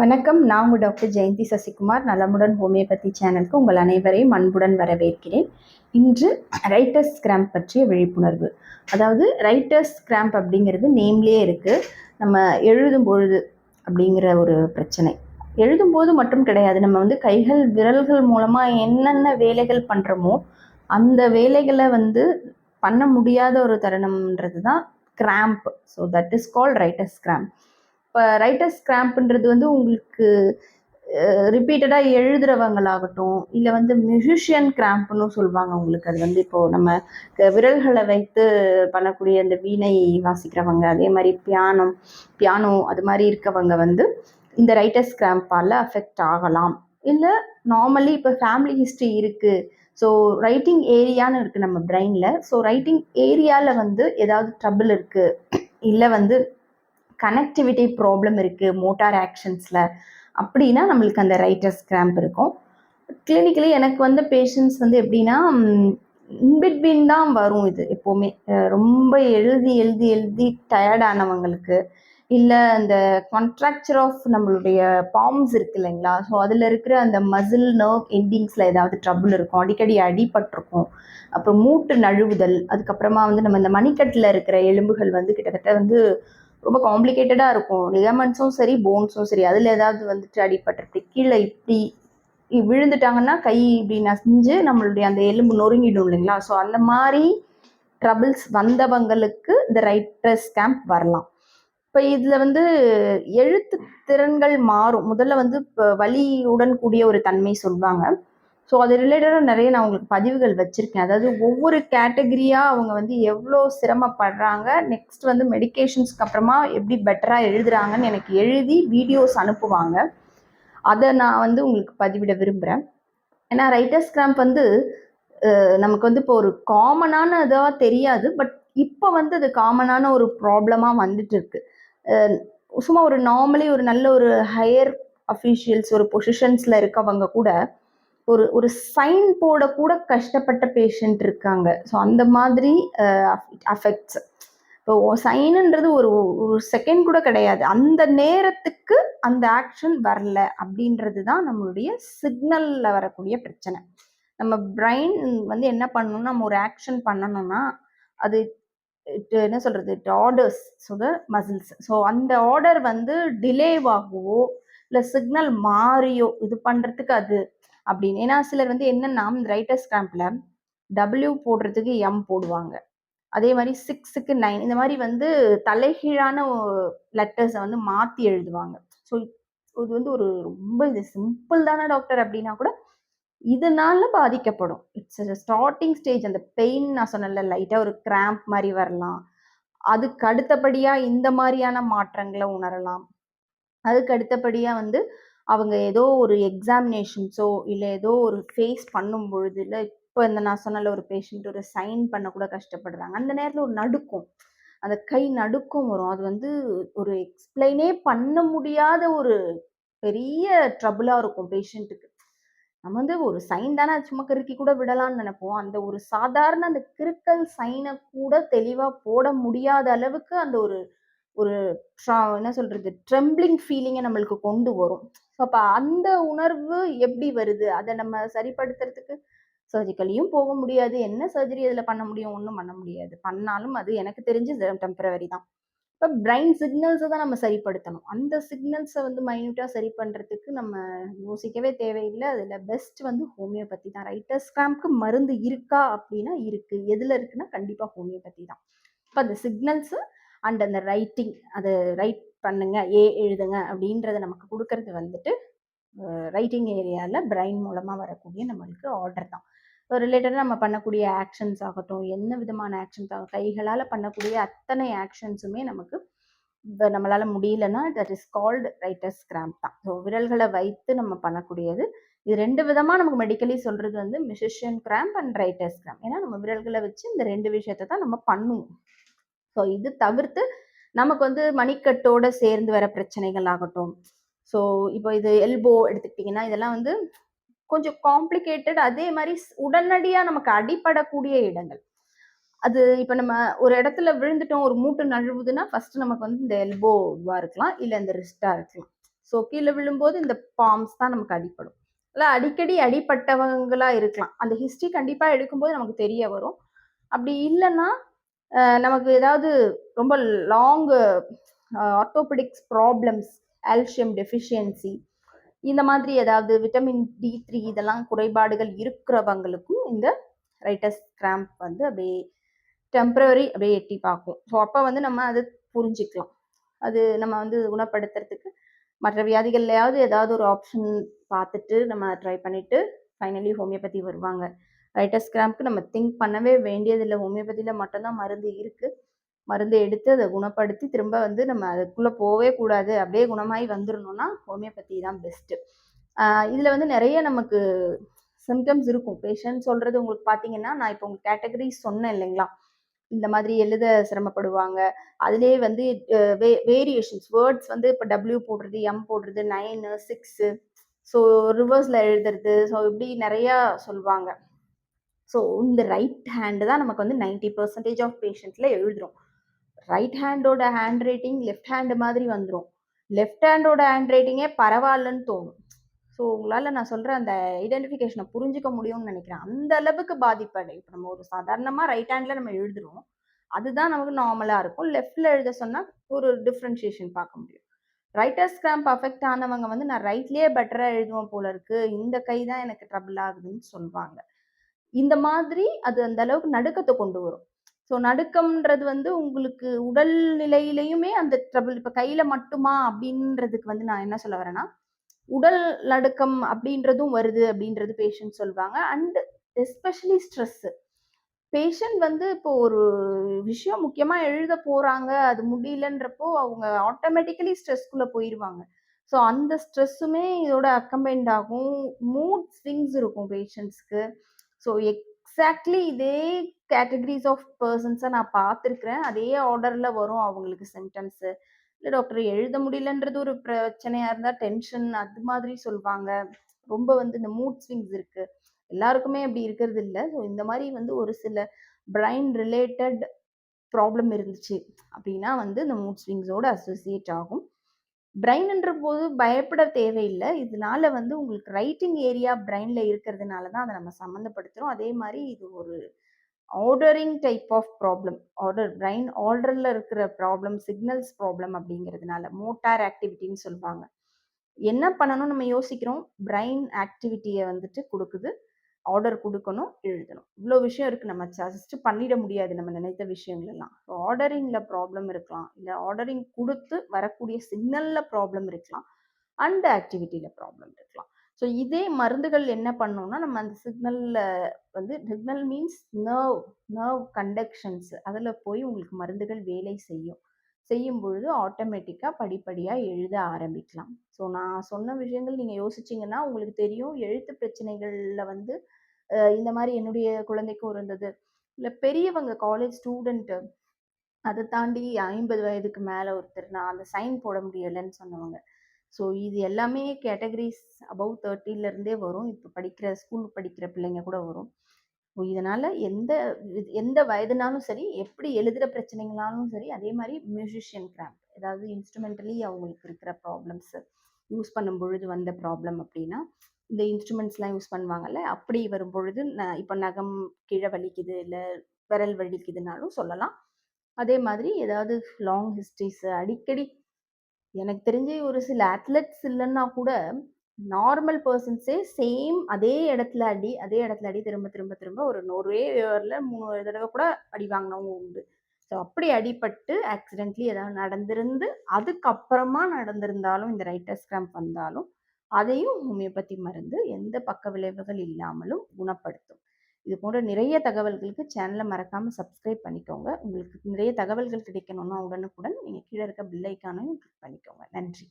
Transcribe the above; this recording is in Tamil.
வணக்கம். நான் உங்கள் டாக்டர் ஜெயந்தி சசிகுமார். நலமுடன் ஹோமியோபதி சேனலுக்கு உங்கள் அனைவரையும் அன்புடன் வரவேற்கிறேன். இன்று ரைட்டர்ஸ் கிராம்ப் பற்றிய விழிப்புணர்வு. அதாவது ரைட்டர்ஸ் கிராம்ப் அப்படிங்கிறது நேம்லேயே இருக்குது நம்ம எழுதும் பொழுது அப்படிங்கிற ஒரு பிரச்சனை. எழுதும்போது மட்டும் கிடையாது. நம்ம வந்து கைகள் விரல்கள் மூலமாக என்னென்ன வேலைகள் பண்ணுறோமோ அந்த வேலைகளை வந்து பண்ண முடியாத ஒரு தருணம்ன்றது தான் cramp so that is called writer's cramp இப்போ ரைட்டர்ஸ் கிராம்ப்ன்றது வந்து உங்களுக்கு ரிப்பீட்டடாக எழுதுறவங்களாகட்டும் இல்லை வந்து மியூசிஷியன் கிராம்ப்னு சொல்லுவாங்க உங்களுக்கு. அது வந்து இப்போது நம்ம விரல்களை வைத்து பண்ணக்கூடிய அந்த வீணை வாசிக்கிறவங்க அதே மாதிரி பியானம் பியானோ அது மாதிரி இருக்கவங்க வந்து இந்த ரைட்டர்ஸ் கிராம்பால் அஃபெக்ட் ஆகலாம். இல்லை நார்மலி இப்போ ஃபேமிலி ஹிஸ்ட்ரி இருக்குது ஸோ ரைட்டிங் ஏரியான்னு இருக்குது நம்ம பிரெயினில் ஸோ ரைட்டிங் ஏரியாவில் வந்து ஏதாவது ட்ரபிள் இருக்குது இல்லை வந்து கனெக்டிவிட்டி ப்ராப்ளம் இருக்குது மோட்டார் ஆக்ஷன்ஸில் அப்படின்னா நம்மளுக்கு அந்த ரைட்டர்ஸ் கிராம்ப் இருக்கும். கிளினிக்கலி எனக்கு வந்த பேஷண்ட்ஸ் வந்து எப்படின்னா இன்பிட்வீன் தான் வரும் இது எப்போவுமே. ரொம்ப எழுதி எழுதி எழுதி டயர்டானவங்களுக்கு இல்லை அந்த கான்ட்ராக்சர் ஆஃப் நம்மளுடைய பாம்ஸ் இருக்கு இல்லைங்களா? ஸோ அதில் இருக்கிற அந்த மசில் நர்வ் எண்டிங்ஸில் ஏதாவது ட்ரபுள் இருக்கும். அடிக்கடி அடிபட்டிருக்கும். அப்புறம் மூட்டு நழுவுதல். அதுக்கப்புறமா வந்து நம்ம இந்த மணிக்கட்டில் இருக்கிற எலும்புகள் வந்து கிட்டத்தட்ட வந்து ரொம்ப காம்ப்ளிகேட்டடாக இருக்கும். லிகமெண்ட்ஸும் சரி போன்ஸும் சரி அதில் ஏதாவது வந்துட்டு அடிபட்டு கீழே இப்படி விழுந்துட்டாங்கன்னா கை இப்படி நசிஞ்சு நம்மளுடைய அந்த எலும்பு நொறுங்கிடும் இல்லைங்களா? ஸோ அந்த மாதிரி ட்ரபிள்ஸ் வந்தவங்களுக்கு இந்த ரைட்டர்ஸ் கேம்ப் வரலாம். இப்போ இதில் வந்து எழுத்து திறன்கள் மாறும். முதல்ல வந்து இப்போ வலியுடன் கூடிய ஒரு தன்மை சொல்லுவாங்க ஸோ அது ரிலேட்டடாக நிறைய நான் உங்களுக்கு பதிவுகள் வச்சுருக்கேன். அதாவது ஒவ்வொரு கேட்டகரியாக அவங்க வந்து எவ்வளோ சிரமப்படுறாங்க நெக்ஸ்ட் வந்து மெடிகேஷன்ஸ்க்கு அப்புறமா எப்படி பெட்டராக எழுதுறாங்கன்னு எனக்கு எழுதி வீடியோஸ் அனுப்புவாங்க. அதை நான் வந்து உங்களுக்கு பதிவிட விரும்புகிறேன் ஏன்னா ரைட்டர்ஸ் கிராம்ப் வந்து நமக்கு வந்து இப்போ ஒரு காமனான இதாக தெரியாது பட் இப்போ வந்து அது காமனான ஒரு ப்ராப்ளமாக வந்துட்டு இருக்கு. சும்மா ஒரு நார்மலி ஒரு நல்ல ஒரு ஹையர் அஃபீஷியல்ஸ் ஒரு பொசிஷன்ஸில் இருக்கவங்க கூட ஒரு ஒரு சைன் போட கூட கஷ்டப்பட்ட பேஷண்ட் இருக்காங்க. ஸோ அந்த மாதிரி அஃபெக்ட்ஸ் இப்போ சைனுன்றது ஒரு ஒரு செகண்ட் கூட கிடையாது. அந்த நேரத்துக்கு அந்த ஆக்ஷன் வரல அப்படின்றது தான் நம்மளுடைய சிக்னலில் வரக்கூடிய பிரச்சனை. நம்ம பிரெயின் வந்து என்ன பண்ணணும்னா நம்ம ஒரு ஆக்ஷன் பண்ணணும்னா அது என்ன சொல்கிறது it orders so the muscles so அந்த ஆர்டர் வந்து டிலேவாகவோ இல்லை சிக்னல் மாறியோ இது பண்ணுறதுக்கு அது அப்படின்னு. ஏன்னா சிலர் வந்து என்னன்னா ரைட்டர்ஸ் கேம்பில் டபிள்யூ போடுறதுக்கு எம் போடுவாங்க. அதே மாதிரி சிக்ஸுக்கு நைன் இந்த மாதிரி வந்து தலைகீழான லெட்டர்ஸை வந்து மாற்றி எழுதுவாங்க. ஸோ இது வந்து ஒரு ரொம்ப இது சிம்பிள் தானே டாக்டர் அப்படின்னா கூட இதனால பாதிக்கப்படும். இட்ஸ் ஸ்டார்டிங் ஸ்டேஜ் அந்த பெயின் நான் சொன்னல லைட்டாக ஒரு கிராம்ப் மாதிரி வரலாம். அதுக்கு அடுத்தபடியாக இந்த மாதிரியான மாற்றங்களை உணரலாம். அதுக்கு அடுத்தபடியாக வந்து அவங்க ஏதோ ஒரு எக்ஸாமினேஷன்ஸோ இல்லை ஏதோ ஒரு ஃபேஸ் பண்ணும் பொழுது இல்லை இப்போ இந்த நான் சொன்னல ஒரு பேஷண்ட் ஒரு சைன் பண்ண கூட கஷ்டப்படுறாங்க. அந்த நேரத்தில் ஒரு நடுக்கம். அந்த கை நடுக்கம் வரும். அது வந்து ஒரு எக்ஸ்பிளைனே பண்ண முடியாத ஒரு பெரிய ட்ரபுளாக இருக்கும் பேஷண்ட்டுக்கு நம்ம வந்து ஒரு சைன் தானே சும்மா கிறுக்கி கூட விடலாம்னு நினைப்போம். அந்த ஒரு சாதாரண அந்த கிறுக்கல் சைனை கூட தெளிவாக போட முடியாத அளவுக்கு அந்த ஒரு ஒரு என்ன சொல்றது ட்ரெம்பிளிங் ஃபீலிங்கை நம்மளுக்கு கொண்டு வரும். ஸோ அப்போ அந்த உணர்வு எப்படி வருது? அதை நம்ம சரிப்படுத்துறதுக்கு சர்ஜிக்கலியும் போக முடியாது. என்ன சர்ஜரி அதில் பண்ண முடியும்? ஒன்றும் பண்ண முடியாது. பண்ணாலும் அது எனக்கு தெரிஞ்சு டெம்பரவரி தான். இப்போ பிரைன் சிக்னல்ஸை தான் நம்ம சரிப்படுத்தணும். அந்த சிக்னல்ஸை வந்து மைன்யூட்டாக சரி பண்ணுறதுக்கு நம்ம யோசிக்கவே தேவையில்லை. அதில் பெஸ்ட் வந்து ஹோமியோபதி தான். ரைட்டர்ஸ் ஸ்கிராம்க்கு மருந்து இருக்கா அப்படின்னா இருக்குது எதில் இருக்குன்னா கண்டிப்பாக ஹோமியோபதி தான். இப்போ அந்த சிக்னல்ஸு அண்ட் அந்த ரைட்டிங் அதை ரைட் பண்ணுங்க ஏ எழுதுங்க அப்படின்றத நமக்கு கொடுக்கறது வந்துட்டு ரைட்டிங் ஏரியாவில் பிரைன் மூலமாக வரக்கூடிய நம்மளுக்கு ஆர்டர் தான். ரிலேட்டடாக நம்ம பண்ணக்கூடிய ஆக்ஷன்ஸ் ஆகட்டும் என்ன விதமான ஆக்ஷன்ஸ் ஆகும் கைகளால் பண்ணக்கூடிய அத்தனை ஆக்ஷன்ஸுமே நமக்கு இப்போ நம்மளால் முடியலன்னா that is called writer's cramp தான். ஸோ விரல்களை வைத்து நம்ம பண்ணக்கூடியது. இது ரெண்டு விதமாக நமக்கு மெடிக்கலி சொல்கிறது வந்து musician cramp and writer's cramp ஏன்னா நம்ம விரல்களை வச்சு இந்த ரெண்டு விஷயத்தை தான் நம்ம பண்ணுவோம். ஸோ இது தவிர்த்து நமக்கு வந்து மணிக்கட்டோட சேர்ந்து வர பிரச்சனைகள் ஆகட்டும். ஸோ இப்போ இது எல்போ எடுத்துக்கிட்டிங்கன்னா இதெல்லாம் வந்து கொஞ்சம் காம்ப்ளிகேட்டட் அதே மாதிரி உடனடியாக நமக்கு அடிபடக்கூடிய இடங்கள். அது இப்போ நம்ம ஒரு இடத்துல விழுந்துட்டோம் ஒரு மூட்டு நழுவுதுன்னா ஃபர்ஸ்ட் நமக்கு வந்து இந்த எல்போ இதுவாக இருக்கலாம் இல்லை இந்த ரிஸ்டாக இருக்கலாம். ஸோ கீழே விழும்போது இந்த பாம்ஸ் தான் நமக்கு அடிப்படும். இல்லை அடிக்கடி அடிப்பட்டவங்களா இருக்கலாம். அந்த ஹிஸ்ட்ரி கண்டிப்பாக எடுக்கும்போது நமக்கு தெரிய வரும். அப்படி இல்லைன்னா நமக்கு ஏதாவது ரொம்ப long orthopaedics problems calcium deficiency இந்த மாதிரி ஏதாவது விட்டமின் டி த்ரீ இதெல்லாம் குறைபாடுகள் இருக்கிறவங்களுக்கும் இந்த ரைட்டஸ் கிராம்ப் வந்து அப்படியே டெம்பரவரி அப்படியே எட்டி பார்க்கும். ஸோ அப்போ வந்து நம்ம அதை புரிஞ்சிக்கலாம். அது நம்ம வந்து குணப்படுத்துறதுக்கு மற்ற வியாதிகள்லையாவது ஏதாவது ஒரு ஆப்ஷன் பார்த்துட்டு நம்ம ட்ரை பண்ணிவிட்டு ஃபைனலி ஹோமியோபதி வருவாங்க. ரைட்டஸ் கிராம்ப்க்கு நம்ம திங்க் பண்ணவே வேண்டியதில்லை. ஹோமியோபதியில் மட்டும்தான் மருந்து இருக்குது மருந்து எடுத்து அதை குணப்படுத்தி திரும்ப வந்து நம்ம அதுக்குள்ளே போகவே கூடாது. அப்படியே குணமாகி வந்துடணும்னா ஹோமியோபதி தான் பெஸ்ட்டு இதில் வந்து நிறைய நமக்கு சிம்டம்ஸ் இருக்கும். பேஷண்ட் சொல்கிறது உங்களுக்கு பார்த்தீங்கன்னா நான் இப்போ உங்களுக்கு கேட்டகரி சொன்னேன் இல்லைங்களா? இந்த மாதிரி எழுத சிரமப்படுவாங்க. அதுலேயே வந்து வே வேரியேஷன்ஸ் வேர்ட்ஸ் வந்து இப்போ டபிள்யூ போடுறது எம் போடுறது நைனு சிக்ஸு ஸோ ரிவர்ஸில் எழுதுறது. ஸோ இப்படி நிறையா சொல்லுவாங்க ஸோ இந்த ரைட் ஹேண்டு தான் நமக்கு வந்து நைன்டி பர்சன்டேஜ் ஆஃப் பேஷண்ட்டில் எழுதுறோம். ரைட் ஹேண்டோட ஹேண்ட் ரைட்டிங் லெஃப்ட் ஹேண்டு மாதிரி வந்துடும் லெஃப்ட் ஹேண்டோட ஹேண்ட் ரைட்டிங்கே பரவாயில்லன்னு தோணும். ஸோ உங்களால் நான் சொல்கிற அந்த ஐடென்டிஃபிகேஷனை புரிஞ்சிக்க முடியும்னு நினைக்கிறேன். அந்த அளவுக்கு பாதிப்பு இப்போ நம்ம ஒரு சாதாரணமாக ரைட் ஹேண்டில் நம்ம எழுதுறோம். அதுதான் நமக்கு நார்மலாக இருக்கும். லெஃப்டில் எழுத சொன்னால் ஒரு டிஃப்ரென்ஷியேஷன் பார்க்க முடியும். ரைட்டர்ஸ் கிராம்ப் அஃபெக்ட் ஆனவங்க வந்து நான் ரைட்லேயே பெட்டராக எழுதுவோம் போல இருக்கு. இந்த கை தான் எனக்கு ட்ரபிள் ஆகுதுன்னு சொல்லுவாங்க இந்த மாதிரி அது அந்த அளவுக்கு நடுக்கத்தை கொண்டு வரும். ஸோ நடுக்கம்ன்றது வந்து உங்களுக்கு உடல் நிலையிலையுமே அந்த ட்ரபிள் இப்போ கையில மட்டுமா அப்படின்றதுக்கு வந்து நான் என்ன சொல்ல வரேன்னா உடல் நடுக்கம் அப்படின்றதும் வருது அப்படின்றது பேஷண்ட் சொல்லுவாங்க அண்ட் எஸ்பெஷலி ஸ்ட்ரெஸ்ஸு பேஷண்ட் வந்து இப்போ ஒரு விஷயம் முக்கியமா எழுத போறாங்க அது முடியலன்றப்போ அவங்க ஆட்டோமேட்டிக்கலி ஸ்ட்ரெஸ்க்குள்ள போயிடுவாங்க ஸோ அந்த ஸ்ட்ரெஸ்ஸுமே இதோட அக்கம்பைண்ட் ஆகும். மூட் ஸ்விங்ஸ் இருக்கும் பேஷண்ட்ஸ்க்கு ஸோ எக்ஸாக்ட்லி இதே கேட்டகரிஸ் ஆஃப் பர்சன்ஸை நான் பார்த்துருக்குறேன். அதே ஆர்டரில் வரும் அவங்களுக்கு சிம்டம்ஸு இல்லை டாக்டர் எழுத முடியலன்றது ஒரு பிரச்சனையாக இருந்தால் டென்ஷன் அது மாதிரி சொல்லுவாங்க ரொம்ப வந்து இந்த மூட் ஸ்விங்ஸ் இருக்குது எல்லாருக்குமே அப்படி இருக்கிறது இல்லை. ஸோ இந்த மாதிரி வந்து ஒரு சில பிரைன் ரிலேட்டட் ப்ராப்ளம் இருந்துச்சு. அப்படின்னா வந்து இந்த மூட் ஸ்விங்ஸோடு அசோசியேட் ஆகும். பிரெயின்ன்ற போது பயப்பட தேவையில்லை. இதனால வந்து உங்களுக்கு ரைட்டிங் ஏரியா பிரெயின்ல இருக்கிறதுனால தான் அதை நம்ம சம்மந்தப்படுத்துகிறோம் அதே மாதிரி இது ஒரு ordering type of problem order brain ஆர்டரில் இருக்கிற ப்ராப்ளம் சிக்னல்ஸ் ப்ராப்ளம் அப்படிங்கிறதுனால மோட்டார் ஆக்டிவிட்டின்னு சொல்லுவாங்க. என்ன பண்ணணும் நம்ம யோசிக்கிறோம்? பிரெயின் ஆக்டிவிட்டியை வந்துட்டு கொடுக்குது. ஆர்டர் கொடுக்கணும் எழுதணும். இவ்வளோ விஷயம் இருக்குது நம்ம ஜஸ்ட் பண்ணிட முடியாது. நம்ம நினைத்த விஷயங்கள்லாம் ஆர்டரிங்கில் ப்ராப்ளம் இருக்கலாம். இல்லை ஆர்டரிங் கொடுத்து வரக்கூடிய சிக்னலில் ப்ராப்ளம் இருக்கலாம். அண்ட் ஆக்டிவிட்டியில் ப்ராப்ளம் இருக்கலாம். ஸோ இதே மருந்துகள் என்ன பண்ணோம்னா நம்ம அந்த சிக்னலில் வந்து signal means nerve nerve conductions அதில் போய் உங்களுக்கு மருந்துகள் வேலை செய்யும். செய்யும் பொழுது ஆட்டோமேட்டிக்காக படிப்படியாக எழுத ஆரம்பிக்கலாம். ஸோ நான் சொன்ன விஷயங்கள் நீங்கள் யோசிச்சிங்கன்னா உங்களுக்கு தெரியும். எழுத்து பிரச்சனைகளில் வந்து இந்த மாதிரி என்னுடைய குழந்தைக்கும் இருந்தது. இல்லை பெரியவங்க காலேஜ் ஸ்டூடெண்ட்டு அதை தாண்டி ஐம்பது வயதுக்கு மேலே ஒருத்தர் நான் அந்த சைன் போட முடியலைன்னு சொன்னவங்க. ஸோ இது எல்லாமே கேட்டகரிஸ் அபவ் தேர்ட்டிலேருந்தே வரும். இப்போ படிக்கிற ஸ்கூல் படிக்கிற பிள்ளைங்க கூட வரும். ஸோ இதனால் எந்த எந்த வயதுனாலும் சரி எப்படி எழுதுகிற பிரச்சனைங்களாலும் சரி அதே மாதிரி மியூசிஷியன் கிராம்ப் ஏதாவது இன்ஸ்ட்ருமெண்டலி அவங்களுக்கு இருக்கிற ப்ராப்ளம்ஸு யூஸ் பண்ணும் பொழுது வந்த ப்ராப்ளம் அப்படின்னா இந்த இன்ஸ்ட்ருமெண்ட்ஸ்லாம் யூஸ் பண்ணுவாங்கல்ல அப்படி வரும் பொழுது இப்போ நகம் கீழே வலிக்குது இல்லை விரல் வலிக்குதுனாலும் சொல்லலாம். அதே மாதிரி ஏதாவது லாங் ஹிஸ்ட்ரிஸ் அடிக்கடி எனக்கு தெரிஞ்சு ஒரு சில அத்லெட்ஸ் இல்லைன்னா கூட நார்மல் பர்சன்ஸே சேம் அதே இடத்துல அடி அதே இடத்துல அடி திரும்ப திரும்ப திரும்ப ஒரு நூறுவே இயரில் மூணு தடவை கூட அடி வாங்கினவங்க உண்டு. ஸோ அப்படி அடிபட்டு ஆக்சிடென்ட்லி ஏதாவது நடந்திருந்து அதுக்கப்புறமா நடந்திருந்தாலும் இந்த ரைட்டர்ஸ் கிராம்ப் வந்தாலும் அதையும் ஹோமியோபதி மருந்து எந்த பக்க விளைவுகள் இல்லாமலும் குணப்படுத்தும். இது போன்ற நிறைய தகவல்களுக்கு சேனலை மறக்காமல் சப்ஸ்கிரைப் பண்ணிக்கோங்க. உங்களுக்கு நிறைய தகவல்கள் கிடைக்கணும்னா உடனுக்குடன் நீங்கள் கீழே இருக்க பில்லைக்கானையும் கிளிக் பண்ணிக்கோங்க. நன்றி.